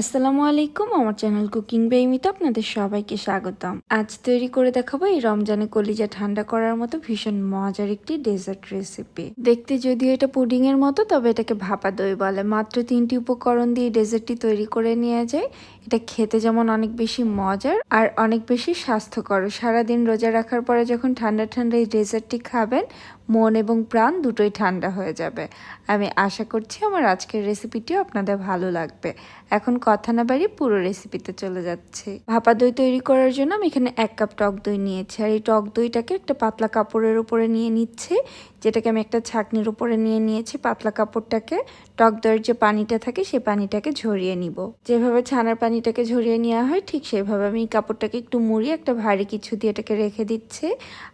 আসসালামু আলাইকুম, আমার চ্যানেল কুকিং বেইমিতে আপনাদের সবাইকে স্বাগতম। আজ তৈরি করে দেখাবো এই রমজানে কলিজা ঠান্ডা করার মতো ভীষণ মজার একটি ডেজার্ট রেসিপি। দেখতে যদিও এটা পুডিং এর মতো, তবে এটাকে ভাপা দই বলে। মাত্র তিনটি উপকরণ দিয়ে ডেজার্টটি তৈরি করে নেওয়া যায়। এটা খেতে যেমন অনেক বেশি মজার আর অনেক বেশি স্বাস্থ্যকর। সারাদিন রোজা রাখার পরে যখন ঠান্ডা ঠান্ডা এই ডেজার্টটি খাবেন মন এবং প্রাণ দুটোই ঠান্ডা হয়ে যাবে। আমি আশা করছি আমার আজকের রেসিপিটিও আপনাদের ভালো লাগবে। এখন কথা না বাড়ি পুরো রেসিপিতে চলে যাচ্ছে। ভাপা দই তৈরি করার জন্য আমি এখানে এক কাপ টক দই নিয়েছি। আর এই টক দইটাকে একটা পাতলা কাপড়ের উপরে নিয়ে নিচ্ছি। যেটাকে আমি একটা ছাকনির উপরে নিয়ে নিয়েছি। পাতলা কাপড়টাকে, টক দইয়ের যে পানিটা থাকে সেই পানিটাকে ঝরিয়ে নিব। যেভাবে ছানার পানিটাকে ঝরিয়ে নেওয়া হয়, ঠিক সেভাবে আমি কাপড়টাকে একটু মুড়িয়ে একটা ভারী কিছু দিয়ে এটাকে রেখে দিচ্ছি।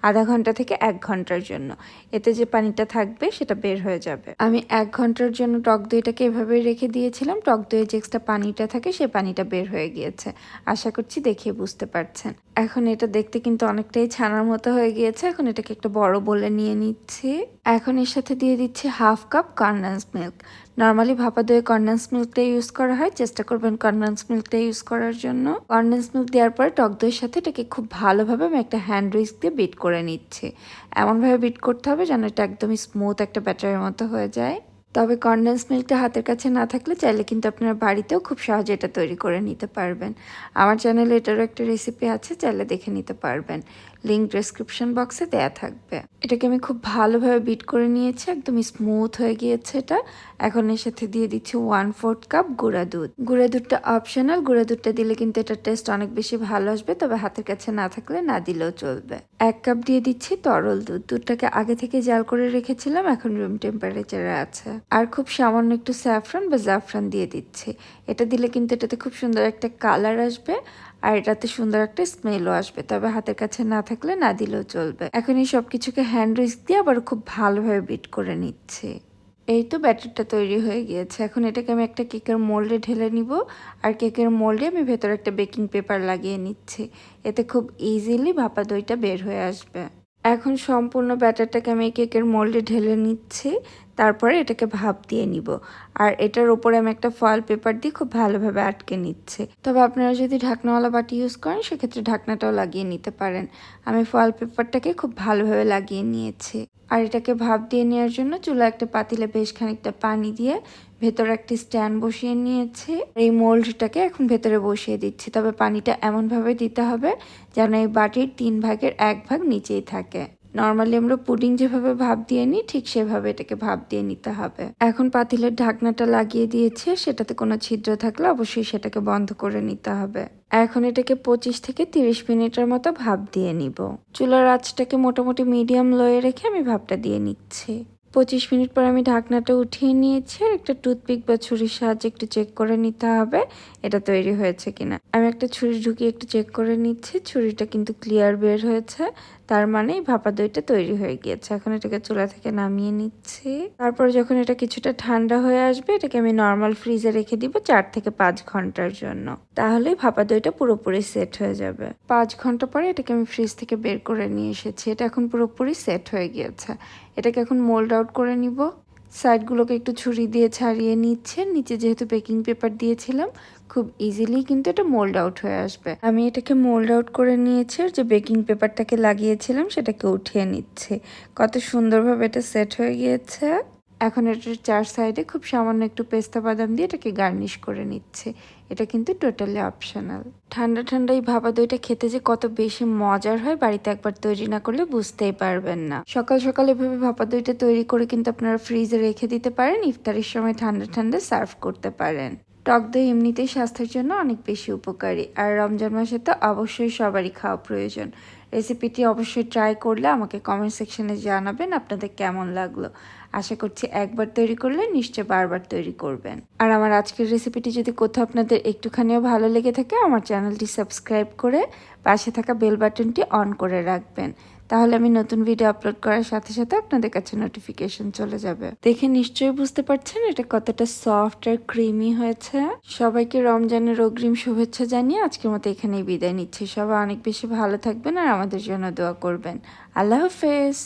আধা ঘণ্টা থেকে এক ঘণ্টার জন্য। এতে যে পানিটা থাকবে সেটা বের হয়ে যাবে। আমি এক ঘণ্টার জন্য টক দইটাকে এভাবে রেখে দিয়েছিলাম। টক দইয়ের যে এক্সট্রা পানিটা থাকে সে পানিটা বের হয়ে গিয়েছে। আশা করছি দেখিয়ে বুঝতে পারছেন। এখন এটা দেখতে কিন্তু অনেকটাই ছানার মতো হয়ে গিয়েছে। এখন এটাকে একটা বড় বলে নিয়ে নিচ্ছি। এখন এর সাথে দিয়ে দিচ্ছি half cup condense milk. Normally ভাপা দইয়ে কন্ডেন্স মিল্কটা ইউজ করা হয়। চেষ্টা করবেন কন্ডেন্স মিল্কটা ইউজ করার জন্য। কন্ডেন্স মিল্ক দেওয়ার পরে টক দইয়ের সাথে এটাকে খুব ভালোভাবে আমি একটা হ্যান্ড উইস্ক দিয়ে বিট করে নিচ্ছি। এমনভাবে বিট করতে হবে যেন এটা একদমই স্মুথ একটা ব্যাটারের মতো হয়ে যায়। তবে কন্ডেন্স মিল্কটা হাতের কাছে না থাকলে চাইলে কিন্তু আপনার বাড়িতেও খুব সহজে এটা তৈরি করে নিতে পারবেন। আমার চ্যানেলে এটারও একটা রেসিপি আছে, চাইলে দেখে নিতে পারবেন। লিঙ্ক ডিসক্রিপশন বক্সে দেয়া থাকবে। এটাকে আমি খুব ভালোভাবে বিট করে নিয়েছি, একদম স্মুথ হয়ে গিয়েছে এটা। এখন এর সাথে দিয়ে দিচ্ছি ওয়ান ফোর্থ কাপ গুঁড়া দুধ। গুঁড়া দুধটা অপশনাল গুঁড়া দুধটা দিলে কিন্তু এটার টেস্ট অনেক বেশি ভালো আসবে, তবে হাতের কাছে না থাকলে না দিলেও চলবে। এক কাপ দিয়ে দিচ্ছি তরল দুধ। দুধটাকে আগে থেকে জাল করে রেখেছিলাম, এখন রুম টেম্পারেচারে আছে। আর খুব সামান্য একটু স্যাফরান বা জাফরান দিয়ে দিচ্ছি। এটা দিলে কিন্তু এটাতে খুব সুন্দর একটা কালার আসবে আর এটাতে সুন্দর একটা স্মেলও আসবে। তবে হাতের কাছে না থাকলে না দিলেও চলবে। এখন এই সব কিছুকে হ্যান্ড রিস্ক দিয়ে আবার খুব ভালোভাবে বিট করে নিচ্ছে। এই তো ব্যাটারটা তৈরি হয়ে গিয়েছে। এখন এটাকে আমি একটা কেকের মোল্ডে ঢেলে নিব আর কেকের মোল্ডে আমি ভেতরে একটা বেকিং পেপার লাগিয়ে নিচ্ছি। এতে খুব ইজিলি ভাপা দইটা বের হয়ে আসবে। এখন সম্পূর্ণ ব্যাটারটাকে আমি কেকের মোল্ডে ঢেলে নিচ্ছি। তারপরে এটাকে ভাপ দিয়ে নিব। আর এটার উপরে আমি একটা ফয়েল পেপার দিয়ে খুব ভালোভাবে আটকে নিচ্ছে। তবে আপনারা যদি ঢাকনাওয়ালা বাটি ইউজ করেন, সেক্ষেত্রে ঢাকনাটাও লাগিয়ে নিতে পারেন। আমি ফয়েল পেপারটাকে খুব ভালোভাবে লাগিয়ে নিয়েছি। আর এটাকে ভাপ দিয়ে নেওয়ার জন্য চুলা একটা পাতিলে বেশ খানিকটা পানি দিয়ে ভেতরে একটি স্ট্যান্ড বসিয়ে নিয়েছি। এই মোল্ডটাকে এখন ভেতরে বসিয়ে দিচ্ছি। তবে পানিটা এমনভাবে দিতে হবে যেন এই বাটির তিন ভাগের এক ভাগ নিচেই থাকে। নর্মালি আমরা পুডিং যেভাবে ভাপ দিয়ে নিই, ঠিক সেভাবে এটাকে ভাপ দিয়ে নিতে হবে। এখন পাতিলের ঢাকনাটা লাগিয়ে দিয়েছে, সেটাতে কোনো ছিদ্র থাকলে অবশ্যই সেটাকে বন্ধ করে নিতে হবে। এখন এটাকে পঁচিশ থেকে তিরিশ মিনিটের মতো ভাপ দিয়ে নিব। চুলার আঁচটাকে মোটামুটি মিডিয়াম লোয়ে রেখে আমি ভাপটা দিয়ে নিচ্ছি। পঁচিশ মিনিট পর আমি ঢাকনাটা উঠিয়ে নিয়েছি আর একটা টুথপিক বা ছুরির সাহায্যে একটু চেক করে নিতে হবে, এটা তৈরি হয়েছে কিনা। আমি একটা ছুরি ঢুকিয়ে একটু চেক করে নিচ্ছি, ছুরিটা কিন্তু ক্লিয়ার বের হয়েছে। তার মানে ভাপা দইটা তৈরি হয়ে গিয়েছে। এখন এটাকে চুলা থেকে নামিয়ে নিচ্ছি। তারপর যখন এটা কিছুটা ঠান্ডা হয়ে আসবে, এটাকে আমি নর্মাল ফ্রিজে রেখে দিব চার থেকে পাঁচ ঘণ্টার জন্য। তাহলেই ভাপা দইটা পুরোপুরি সেট হয়ে যাবে। পাঁচ ঘণ্টা পরে এটাকে আমি ফ্রিজ থেকে বের করে নিয়ে এসেছি। এটা এখন পুরোপুরি সেট হয়ে গিয়েছে। এটাকে এখন মোল্ড আউট করে নিব। সাইডগুলোকে একটু ছুরি দিয়ে ছাড়িয়ে নিচ্ছেন। নিচে যেহেতু বেকিং পেপার দিয়েছিলাম, খুব ইজিলি কিন্তু এটা মোল্ড আউট হয়ে আসবে। আমি এটাকে মোল্ড আউট করে নিয়েছি যে বেকিং পেপারটাকে লাগিয়েছিলাম, সেটাকে উঠিয়ে নিচ্ছে। কত সুন্দরভাবে এটা সেট হয়ে গিয়েছে। এখন এটার চার সাইডে খুব সামান্য একটু পেস্তা বাদাম দিয়ে এটাকে গার্নিশ করে নিচ্ছে। এটা কিন্তু টোটালি অপশনাল ঠান্ডা ঠান্ডা এই ভাপা দইটা খেতে যে কত বেশি মজার হয়, বাড়িতে একবার তৈরি না করলে বুঝতেই পারবেন না। সকাল সকাল এভাবে ভাপা দইটা তৈরি করে কিন্তু আপনারা ফ্রিজে রেখে দিতে পারেন, ইফতারের সময় ঠান্ডা ঠান্ডা সার্ভ করতে পারেন। টক দই এমনিতেই স্বাস্থ্যের জন্য অনেক বেশি উপকারী। আর রমজান মাসে তো অবশ্যই সবারই খাওয়া প্রয়োজন। রেসিপিটি অবশ্যই ট্রাই করলে আমাকে কমেন্ট সেকশনে জানাবেন আপনাদের কেমন লাগল। আশা করছি একবার তৈরি করলে নিশ্চয় বারবার তৈরি করবেন। আর আমার আজকের রেসিপিটি যদি কোথাও আপনাদের একটুখানিও ভালো লেগে থাকে, আমার চ্যানেলটি সাবস্ক্রাইব করে পাশে থাকা বেল বাটনটি অন করে রাখবেন। তাহলে আমি নতুন ভিডিও আপলোড করার সাথে সাথে আপনাদের কাছে নোটিফিকেশন চলে যাবে। দেখে নিশ্চয়ই বুঝতে পারছেন এটা কতটা সফট আর ক্রিমি হয়েছে। সবাইকে রমজানের অগ্রিম শুভেচ্ছা জানিয়ে আজকের মতো এখানেই বিদায় নিচ্ছি। সবাই অনেক বেশি ভালো থাকবেন আর আমাদের জন্য দোয়া করবেন। আল্লাহ হাফেজ।